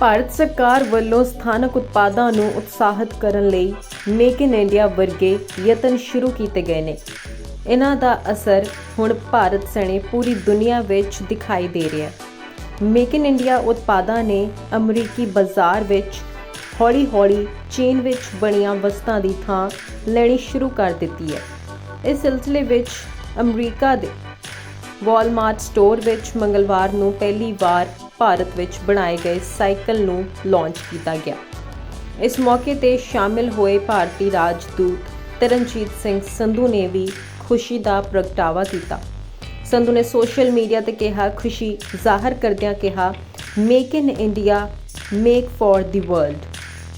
ਭਾਰਤ ਸਰਕਾਰ ਵੱਲੋਂ ਸਥਾਨਕ ਉਤਪਾਦਾਂ ਨੂੰ ਉਤਸ਼ਾਹਿਤ ਕਰਨ ਲਈ ਮੇਕ ਇਨ ਇੰਡੀਆ ਵਰਗੇ ਯਤਨ ਸ਼ੁਰੂ ਕੀਤੇ ਗਏ ਨੇ। ਇਹਨਾਂ ਦਾ ਅਸਰ ਹੁਣ ਭਾਰਤ ਸਣੇ ਪੂਰੀ ਦੁਨੀਆ ਵਿੱਚ ਦਿਖਾਈ ਦੇ ਰਿਹਾ ਹੈ। ਮੇਕ ਇਨ ਇੰਡੀਆ ਉਤਪਾਦਾਂ ਨੇ ਅਮਰੀਕੀ ਬਾਜ਼ਾਰ ਵਿੱਚ ਹੌਲੀ-ਹੌਲੀ ਚੀਨ ਵਿੱਚ ਬਣੀਆਂ ਵਸਤਾਂ ਦੀ ਥਾਂ ਲੈਣੀ ਸ਼ੁਰੂ ਕਰ ਦਿੱਤੀ ਹੈ। ਇਸ ਸਿਲਸਿਲੇ ਵਿੱਚ ਅਮਰੀਕਾ ਦੇ ਵਾਲਮਾਰਟ ਸਟੋਰ ਵਿੱਚ ਮੰਗਲਵਾਰ ਨੂੰ ਪਹਿਲੀ ਵਾਰ ਭਾਰਤ ਵਿੱਚ ਬਣਾਏ ਗਏ ਸਾਈਕਲ ਨੂੰ ਲਾਂਚ ਕੀਤਾ ਗਿਆ। ਇਸ ਮੌਕੇ ਤੇ ਸ਼ਾਮਿਲ ਹੋਏ ਭਾਰਤੀ ਰਾਜਦੂਤ ਤਰਨਜੀਤ ਸਿੰਘ ਸੰਧੂ ਨੇ ਵੀ ਖੁਸ਼ੀ ਦਾ ਪ੍ਰਗਟਾਵਾ ਕੀਤਾ। ਸੰਧੂ ਨੇ ਸੋਸ਼ਲ ਮੀਡੀਆ ਤੇ ਕਿਹਾ, ਖੁਸ਼ੀ ਜ਼ਾਹਰ ਕਰਦਿਆਂ ਕਿਹਾ make in India make for the world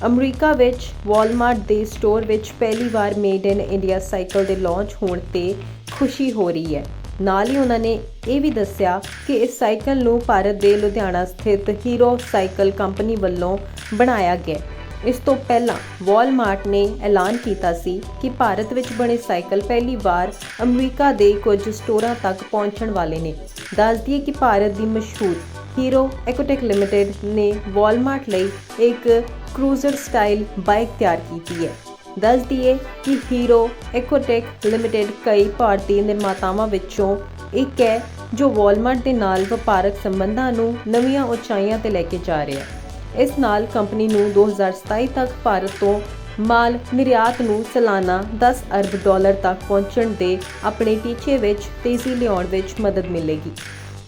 America ਵਿੱਚ ਵਾਲਮਾਰਟ ਦੇ ਸਟੋਰ ਵਿੱਚ ਪਹਿਲੀ ਵਾਰ ਮੇਡ ਇਨ ਇੰਡੀਆ ਸਾਈਕਲ ਦੇ ਲਾਂਚ ਹੋਣ ਤੇ ਖੁਸ਼ੀ ਹੋ ਰਹੀ ਹੈ। ਨਾਲ ਹੀ ਉਹਨਾਂ ਨੇ ਇਹ ਵੀ ਦੱਸਿਆ ਕਿ ਇਸ ਸਾਈਕਲ ਨੂੰ ਭਾਰਤ ਦੇ ਲੁਧਿਆਣਾ ਸਥਿਤ ਹੀਰੋ ਸਾਈਕਲ ਕੰਪਨੀ ਵੱਲੋਂ ਬਣਾਇਆ ਗਿਆ ਇਸ ਤੋਂ ਪਹਿਲਾਂ ਵਾਲਮਾਰਟ ਨੇ ਐਲਾਨ ਕੀਤਾ ਸੀ ਕਿ ਭਾਰਤ ਵਿੱਚ ਬਣੇ ਸਾਈਕਲ ਪਹਿਲੀ ਵਾਰ ਅਮਰੀਕਾ ਦੇ ਕੁਝ ਸਟੋਰਾਂ ਤੱਕ ਪਹੁੰਚਣ ਵਾਲੇ ਨੇ। ਦੱਸ ਦਈਏ ਕਿ ਭਾਰਤ ਦੀ ਮਸ਼ਹੂਰ ਹੀਰੋ ਐਕੋਟੈਕ ਲਿਮਟਿਡ ਨੇ ਵਾਲਮਾਰਟ ਲਈ ਇੱਕ ਕਰੂਜ਼ਰ ਸਟਾਈਲ ਬਾਈਕ ਤਿਆਰ ਕੀਤੀ ਹੈ। ਦੱਸ ਦਈਏ ਕਿ ਹੀਰੋ ਐਕੋਟੈਕ ਲਿਮਟਿਡ ਕਈ ਭਾਰਤੀ ਨਿਰਮਾਤਾਵਾਂ ਵਿੱਚੋਂ ਇੱਕ ਹੈ ਜੋ ਵਾਲਮਾਰਟ ਦੇ ਨਾਲ ਵਪਾਰਕ ਸੰਬੰਧਾਂ ਨੂੰ ਨਵੀਆਂ ਉਚਾਈਆਂ ਤੇ ਲੈ ਕੇ ਜਾ ਰਿਹਾ ਹੈ। ਇਸ ਨਾਲ ਕੰਪਨੀ ਨੂੰ 2027 ਤੱਕ ਭਾਰਤ ਤੋਂ ਮਾਲ ਨਿਰਯਾਤ ਨੂੰ ਸਾਲਾਨਾ 10 ਅਰਬ ਡਾਲਰ ਤੱਕ ਪਹੁੰਚਣ ਦੇ ਆਪਣੇ ਟੀਚੇ ਵਿੱਚ ਤੇਜ਼ੀ ਲਿਆਉਣ ਵਿੱਚ ਮਦਦ ਮਿਲੇਗੀ।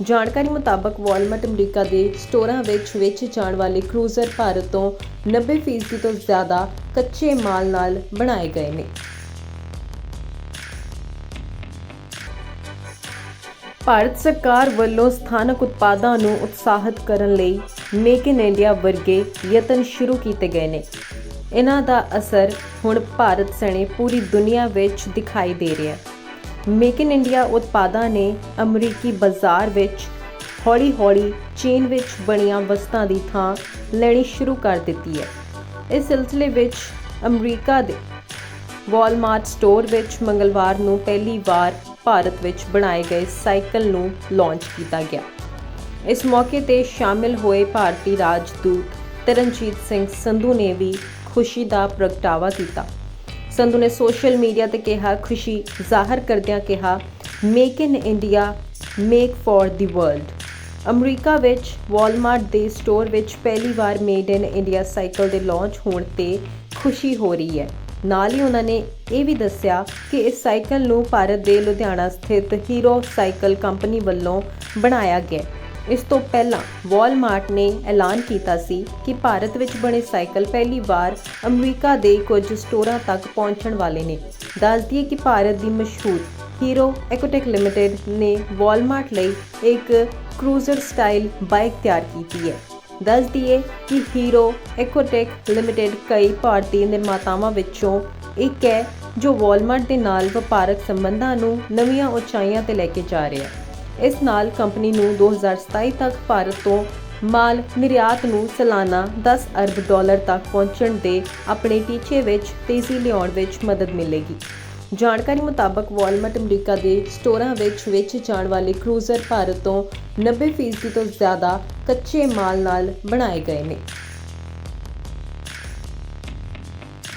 ਜਾਣਕਾਰੀ ਮੁਤਾਬਕ ਵਾਲਮਾਰਟ ਅਮਰੀਕਾ ਦੇ ਸਟੋਰਾਂ ਵਿੱਚ ਵੇਚੇ ਜਾਣ ਵਾਲੇ ਕਰੂਜ਼ਰ ਭਾਰਤ ਤੋਂ 90% ਤੋਂ ਜ਼ਿਆਦਾ ਕੱਚੇ ਮਾਲ ਨਾਲ ਬਣਾਏ ਗਏ ਨੇ। ਭਾਰਤ ਸਰਕਾਰ ਵੱਲੋਂ ਸਥਾਨਕ ਉਤਪਾਦਾਂ ਨੂੰ ਉਤਸ਼ਾਹਿਤ ਕਰਨ ਲਈ ਮੇਕ ਇਨ ਇੰਡੀਆ ਵਰਗੇ ਯਤਨ ਸ਼ੁਰੂ ਕੀਤੇ ਗਏ ਨੇ। ਇਹਨਾਂ ਦਾ ਅਸਰ ਹੁਣ ਭਾਰਤ ਸਣੇ ਪੂਰੀ ਦੁਨੀਆ ਵਿੱਚ ਦਿਖਾਈ ਦੇ ਰਿਹਾ ਹੈ। ਮੇਕ ਇਨ ਇੰਡੀਆ ਉਤਪਾਦਾਂ ਨੇ ਅਮਰੀਕੀ ਬਾਜ਼ਾਰ ਵਿੱਚ ਹੌਲੀ-ਹੌਲੀ ਚੀਨ ਵਿੱਚ ਬਣੀਆਂ ਵਸਤਾਂ ਦੀ ਥਾਂ ਲੈਣੀ ਸ਼ੁਰੂ ਕਰ ਦਿੱਤੀ ਹੈ। ਇਸ ਸਿਲਸਿਲੇ ਵਿੱਚ ਅਮਰੀਕਾ ਦੇ ਵਾਲਮਾਰਟ ਸਟੋਰ ਵਿੱਚ ਮੰਗਲਵਾਰ ਨੂੰ ਪਹਿਲੀ ਵਾਰ ਭਾਰਤ ਵਿੱਚ ਬਣਾਏ ਗਏ ਸਾਈਕਲ ਨੂੰ ਲਾਂਚ ਕੀਤਾ ਗਿਆ। ਇਸ ਮੌਕੇ ਤੇ ਸ਼ਾਮਿਲ ਹੋਏ ਭਾਰਤੀ ਰਾਜਦੂਤ ਤਰਨਜੀਤ ਸਿੰਘ ਸੰਧੂ ਨੇ ਵੀ ਖੁਸ਼ੀ ਦਾ ਪ੍ਰਗਟਾਵਾ ਕੀਤਾ। ਸੰਧੂ ਨੇ ਸੋਸ਼ਲ ਮੀਡੀਆ ਤੇ ਕਿਹਾ, ਖੁਸ਼ੀ ਜ਼ਾਹਰ ਕਰਦਿਆਂ ਕਿਹਾ make in India make for the world America ਵਿੱਚ ਵਾਲਮਾਰਟ ਦੇ ਸਟੋਰ ਵਿੱਚ ਪਹਿਲੀ ਵਾਰ ਮੇਡ ਇਨ ਇੰਡੀਆ ਸਾਈਕਲ ਦੇ ਲਾਂਚ ਹੋਣ ਤੇ ਖੁਸ਼ੀ ਹੋ ਰਹੀ ਹੈ। ਨਾਲ ਹੀ ਉਹਨਾਂ ਨੇ ਇਹ ਵੀ ਦੱਸਿਆ ਕਿ ਇਸ ਸਾਈਕਲ ਨੂੰ ਭਾਰਤ ਦੇ ਲੁਧਿਆਣਾ ਸਥਿਤ ਹੀਰੋ ਸਾਈਕਲ ਕੰਪਨੀ ਵੱਲੋਂ ਬਣਾਇਆ ਗਿਆ ਇਸ ਤੋਂ ਪਹਿਲਾਂ ਵਾਲਮਾਰਟ ਨੇ ਐਲਾਨ ਕੀਤਾ ਸੀ ਕਿ ਭਾਰਤ ਵਿੱਚ ਬਣੇ ਸਾਈਕਲ ਪਹਿਲੀ ਵਾਰ ਅਮਰੀਕਾ ਦੇ ਕੁਝ ਸਟੋਰਾਂ ਤੱਕ ਪਹੁੰਚਣ ਵਾਲੇ ਨੇ। ਦੱਸ ਦਈਏ ਕਿ ਭਾਰਤ ਦੀ ਮਸ਼ਹੂਰ ਹੀਰੋ ਐਕੋਟੈਕ ਲਿਮਟਿਡ ਨੇ ਵਾਲਮਾਰਟ ਲਈ ਇੱਕ ਕਰੂਜ਼ਰ ਸਟਾਈਲ ਬਾਈਕ ਤਿਆਰ ਕੀਤੀ ਹੈ। ਦੱਸ ਦਈਏ ਕਿ ਹੀਰੋ ਐਕੋਟੈਕ ਲਿਮਟਿਡ ਕਈ ਭਾਰਤੀ ਨਿਰਮਾਤਾਵਾਂ ਵਿੱਚੋਂ ਇੱਕ ਹੈ ਜੋ ਵਾਲਮਾਰਟ ਦੇ ਨਾਲ ਵਪਾਰਕ ਸੰਬੰਧਾਂ ਨੂੰ ਨਵੀਆਂ ਉਚਾਈਆਂ ਤੇ ਲੈ ਕੇ ਜਾ ਰਿਹਾ ਹੈ। ਇਸ ਨਾਲ ਕੰਪਨੀ ਨੂੰ 2027 ਤੱਕ ਭਾਰਤ ਤੋਂ ਮਾਲ ਨਿਰਯਾਤ ਨੂੰ ਸਾਲਾਨਾ 10 ਅਰਬ ਡਾਲਰ ਤੱਕ ਪਹੁੰਚਣ ਦੇ ਆਪਣੇ ਟੀਚੇ ਵਿੱਚ ਤੇਜ਼ੀ ਲਿਆਉਣ ਵਿੱਚ ਮਦਦ ਮਿਲੇਗੀ। ਜਾਣਕਾਰੀ ਮੁਤਾਬਕ ਵਾਲਮਾਰਟ ਅਮਰੀਕਾ ਦੇ ਸਟੋਰਾਂ ਵਿੱਚ ਵੇਚੇ ਜਾਣ ਵਾਲੇ ਕਰੂਜ਼ਰ ਭਾਰਤ ਤੋਂ 90% ਤੋਂ ਜ਼ਿਆਦਾ ਕੱਚੇ ਮਾਲ ਨਾਲ ਬਣਾਏ ਗਏ ਨੇ।